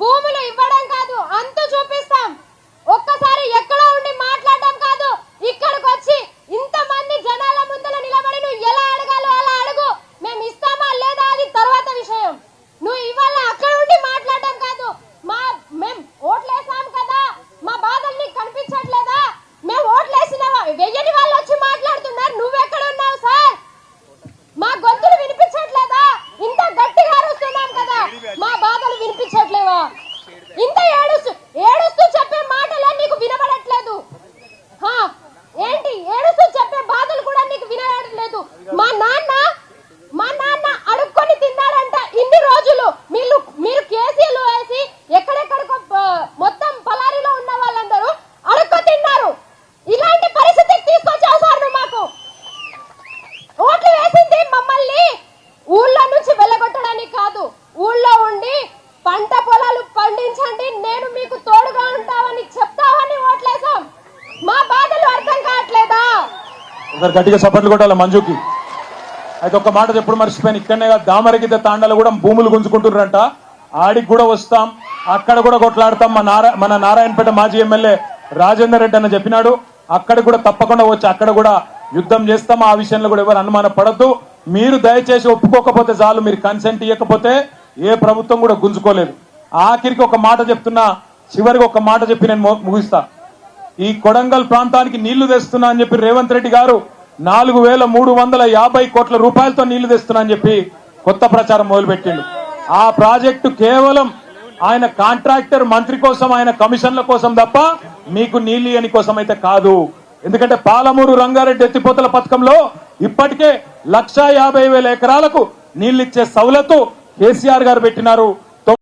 భూములు వినిపించట్లేవా ఇంత ఏడుస్తూ ఏడుస్తూ చెప్పే మాటలే నీకు వినబడట్లేదు. ఏంటి? ఏడుస్తూ చెప్పే బాధలు కూడా నీకు వినబడట్లేదు. మా నాన్న ఒకరు గట్టిగా సపోర్ట్లు కొట్టాలి మంజుకి. అయితే ఒక మాట ఎప్పుడు మర్చిపోయాను. ఇక్కడనే దామరగిద్ద తాండాలు కూడా భూములు గుంజుకుంటున్నారంట. ఆడికి కూడా వస్తాం. అక్కడ కూడా కొట్లాడతాం. మన నారా మన నారాయణపేట మాజీ ఎమ్మెల్యే రాజేందర్ రెడ్డి అని చెప్పినాడు. అక్కడ కూడా తప్పకుండా వచ్చి అక్కడ కూడా యుద్ధం చేస్తాం. ఆ విషయంలో కూడా ఎవరు అనుమాన పడద్దు. మీరు దయచేసి ఒప్పుకోకపోతే చాలు. మీరు కన్సెంట్ ఇవ్వకపోతే ఏ ప్రభుత్వం కూడా గుంజుకోలేదు. ఆఖరికి ఒక మాట చెప్తున్నా. చివరికి ఒక మాట చెప్పి నేను ముగిస్తా. ఈ కొడంగల్ ప్రాంతానికి నీళ్ళు తెస్తున్నా అని చెప్పి రేవంత్ రెడ్డి గారు నాలుగు వేల మూడు వందల యాభై కోట్ల రూపాయలతో నీళ్ళు తెస్తున్నా అని చెప్పి కొత్త ప్రచారం మొదలుపెట్టిండు. ఆ ప్రాజెక్టు కేవలం ఆయన కాంట్రాక్టర్ మంత్రి కోసం ఆయన కమిషన్ల కోసం తప్ప మీకు నీళ్ళు ఇయని కోసం అయితే కాదు. ఎందుకంటే పాలమూరు రంగారెడ్డి ఎత్తిపోతల పథకంలో ఇప్పటికే లక్షా యాభై వేల ఎకరాలకు నీళ్ళిచ్చే సౌలతు కేసీఆర్ గారు పెట్టినారు.